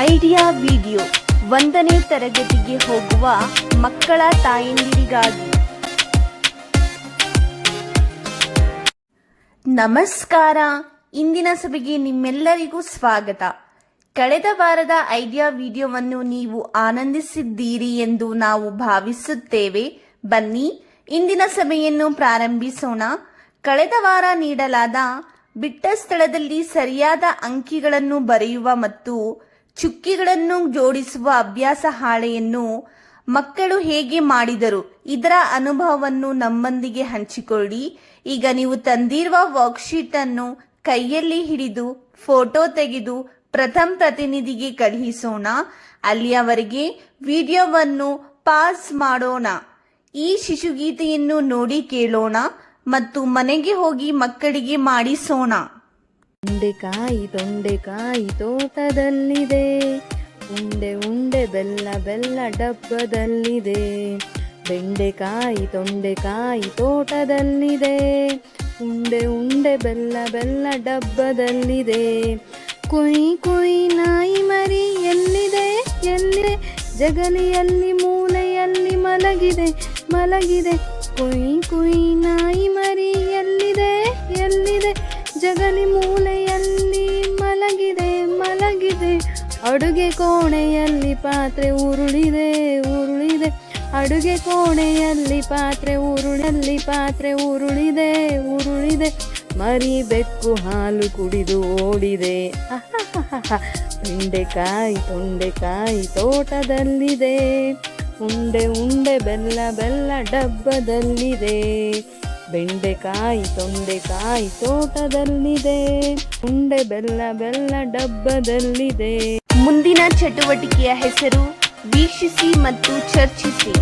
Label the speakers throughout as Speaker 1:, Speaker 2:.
Speaker 1: Idea video ಒಂದನೇ ತರಗತಿಗೆ ಹೋಗುವ ಮಕ್ಕಳ ತಾಯಂದಿರಿಗಾಗಿ. ನಮಸ್ಕಾರ. ಇಂದಿನ ಸಭೆಗೆ ನಿಮ್ಮೆಲ್ಲರಿಗೂ ಸ್ವಾಗತ. ಕಳೆದ ವಾರದ ಐಡಿಯಾ ವಿಡಿಯೋವನ್ನು ನೀವು ಆನಂದಿಸಿದ್ದೀರಿ ಎಂದು ನಾವು ಭಾವಿಸುತ್ತೇವೆ. ಬನ್ನಿ, ಇಂದಿನ ಸಭೆಯನ್ನು ಪ್ರಾರಂಭಿಸೋಣ. ಕಳೆದ ವಾರ ನೀಡಲಾದ ಬಿಟ್ಟ ಸ್ಥಳದಲ್ಲಿ ಸರಿಯಾದ ಅಂಕಿಗಳನ್ನು ಬರೆಯುವ ಮತ್ತು ಚುಕ್ಕಿಗಳನ್ನು ಜೋಡಿಸುವ ಅಭ್ಯಾಸ ಹಾಳೆಯನ್ನು ಮಕ್ಕಳು ಹೇಗೆ ಮಾಡಿದರು, ಇದರ ಅನುಭವವನ್ನು ನಮ್ಮೊಂದಿಗೆ ಹಂಚಿಕೊಳ್ಳಿ. ಈಗ ನೀವು ತಂದಿರುವ ವರ್ಕ್ಶೀಟ್ ಅನ್ನು ಕೈಯಲ್ಲಿ ಹಿಡಿದು ಫೋಟೋ ತೆಗೆದು, ಪ್ರಥಮ ಪ್ರತಿನಿಧಿಗೆ ಕಳುಹಿಸೋಣ. ಅಲ್ಲಿಯವರೆಗೆ ವಿಡಿಯೋವನ್ನು ಪಾಸ್ ಮಾಡೋಣ. ಈ ಶಿಶುಗೀತೆಯನ್ನು ನೋಡಿ ಕೇಳೋಣ ಮತ್ತು ಮನೆಗೆ ಹೋಗಿ ಮಕ್ಕಳಿಗೆ ಮಾಡಿಸೋಣ.
Speaker 2: ಉಂಡೆಕಾಯಿ ತೊಂಡೆಕಾಯಿ ತೋಟದಲ್ಲಿದೆ. ಉಂಡೆ ಉಂಡೆ, ಬೆಲ್ಲ ಬೆಲ್ಲ ಡಬ್ಬದಲ್ಲಿದೆ. ಬೆಂಡೆಕಾಯಿ ತೊಂಡೆಕಾಯಿ ತೋಟದಲ್ಲಿದೆ. ಉಂಡೆ ಉಂಡೆ, ಬೆಲ್ಲ ಬೆಲ್ಲ ಡಬ್ಬದಲ್ಲಿದೆ. ಕುಯ್ ಕುಯ್ ನಾಯಿ ಮರಿ ಎಲ್ಲಿದೆ? ಎಲ್ಲಿದೆ? ಜಗಲಿಯಲ್ಲಿ, ಮೂಲೆಯಲ್ಲಿ ಮಲಗಿದೆ ಮಲಗಿದೆ. ಕುಯ್ ಕುಯ್ ನಾಯಿ ಅಡುಗೆ ಕೋಣೆಯಲ್ಲಿ ಪಾತ್ರೆ ಉರುಳಿದೆ ಉರುಳಿದೆ. ಅಡುಗೆ ಕೋಣೆಯಲ್ಲಿ ಪಾತ್ರೆ ಉರುಳಲ್ಲಿ ಪಾತ್ರೆ ಉರುಳಿದೆ ಉರುಳಿದೆ. ಮರಿ ಬೆಕ್ಕು ಹಾಲು ಕುಡಿದು ಓಡಿದೆ. ಉಂಡೆಕಾಯಿ ತೊಂಡೆಕಾಯಿ ತೋಟದಲ್ಲಿದೆ. ಉಂಡೆ ಉಂಡೆ, ಬೆಲ್ಲ ಬೆಲ್ಲ ಡಬ್ಬದಲ್ಲಿದೆ. ಬೆಂಡೆಕಾಯಿ, ತೊಂಡೆಕಾಯಿ ತೋಟದಲ್ಲಿದೆ. ಉಂಡೆ, ಬೆಲ್ಲ ಬೆಲ್ಲ ಡಬ್ಬದಲ್ಲಿದೆ.
Speaker 1: ಮುಂದಿನ ಚಟುವಟಿಕೆಯ ಹೆಸರು ವೀಕ್ಷಿಸಿ ಮತ್ತು ಚರ್ಚಿಸಿ.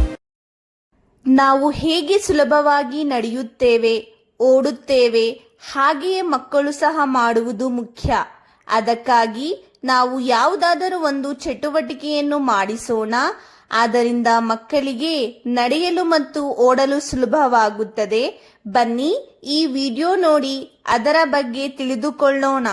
Speaker 1: ನಾವು ಹೇಗೆ ಸುಲಭವಾಗಿ ನಡೆಯುತ್ತೇವೆ, ಓಡುತ್ತೇವೆ, ಹಾಗೆಯೇ ಮಕ್ಕಳು ಸಹ ಮಾಡುವುದು ಮುಖ್ಯ. ಅದಕ್ಕಾಗಿ ನಾವು ಯಾವುದಾದರೂ ಒಂದು ಚಟುವಟಿಕೆಯನ್ನು ಮಾಡಿಸೋಣ. ಆದ್ದರಿಂದ ಮಕ್ಕಳಿಗೆ ನಡೆಯಲು ಮತ್ತು ಓಡಲು ಸುಲಭವಾಗುತ್ತದೆ. ಬನ್ನಿ ಈ ವಿಡಿಯೋ ನೋಡಿ, ಅದರ ಬಗ್ಗೆ ತಿಳಿದುಕೊಳ್ಳೋಣ.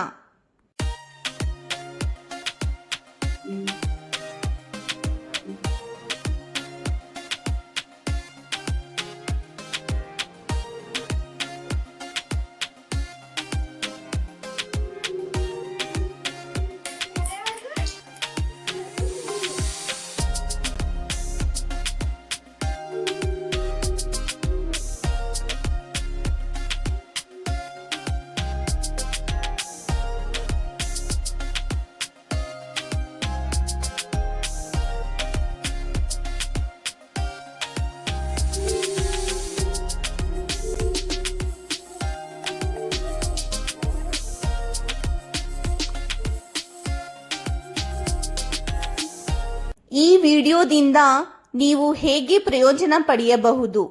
Speaker 1: ಈ ವಿಡಿಯೋದಿಂದ ನೀವು ಹೇಗೆ ಪ್ರಯೋಜನ ಪಡೆಯಬಹುದು?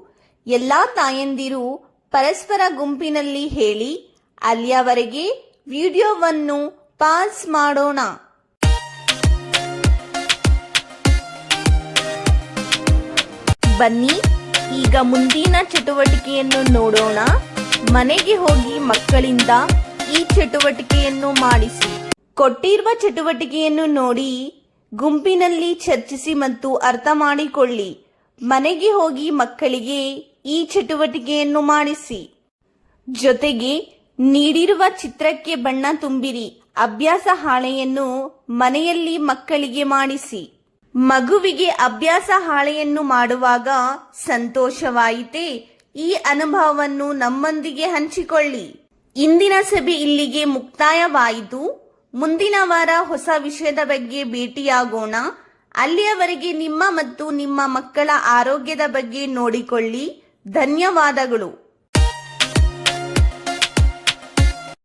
Speaker 1: ಎಲ್ಲಾ ತಾಯಂದಿರು ಪರಸ್ಪರ ಗುಂಪಿನಲ್ಲಿ ಹೇಳಿ, ಅಲ್ಲಿಯವರೆಗೆ ವಿಡಿಯೋವನ್ನು ಪಾಸ್ ಮಾಡೋಣ. ಬನ್ನಿ, ಈಗ ಮುಂದಿನ ಚಟುವಟಿಕೆಯನ್ನು ನೋಡೋಣ. ಮನೆಗೆ ಹೋಗಿ ಮಕ್ಕಳಿಂದ ಈ ಚಟುವಟಿಕೆಯನ್ನು ಮಾಡಿಸಿ. ಕೊಟ್ಟಿರುವ ಚಟುವಟಿಕೆಯನ್ನು ನೋಡಿ ಗುಂಪಿನಲ್ಲಿ ಚರ್ಚಿಸಿ ಮತ್ತು ಅರ್ಥ ಮಾಡಿಕೊಳ್ಳಿ. ಮನೆಗೆ ಹೋಗಿ ಮಕ್ಕಳಿಗೆ ಈ ಚಟುವಟಿಕೆಯನ್ನು ಮಾಡಿಸಿ. ಜೊತೆಗೆ ನೀಡಿರುವ ಚಿತ್ರಕ್ಕೆ ಬಣ್ಣ ತುಂಬಿರಿ. ಅಭ್ಯಾಸ ಹಾಳೆಯನ್ನು ಮನೆಯಲ್ಲಿ ಮಕ್ಕಳಿಗೆ ಮಾಡಿಸಿ. ಮಗುವಿಗೆ ಅಭ್ಯಾಸ ಹಾಳೆಯನ್ನು ಮಾಡುವಾಗ ಸಂತೋಷವಾಯಿತೇ. ಈ ಅನುಭವವನ್ನು ನಮ್ಮೊಂದಿಗೆ ಹಂಚಿಕೊಳ್ಳಿ. ಇಂದಿನ ಸಭೆ ಇಲ್ಲಿಗೆ ಮುಕ್ತಾಯವಾಯಿತು. ಮುಂದಿನ ವಾರ ಹೊಸ ವಿಷಯದ ಬಗ್ಗೆ ಭೇಟಿಯಾಗೋಣ. ಅಲ್ಲಿಯವರೆಗೆ ನಿಮ್ಮ ಮತ್ತು ನಿಮ್ಮ ಮಕ್ಕಳ ಆರೋಗ್ಯದ ಬಗ್ಗೆ ನೋಡಿಕೊಳ್ಳಿ. ಧನ್ಯವಾದಗಳು.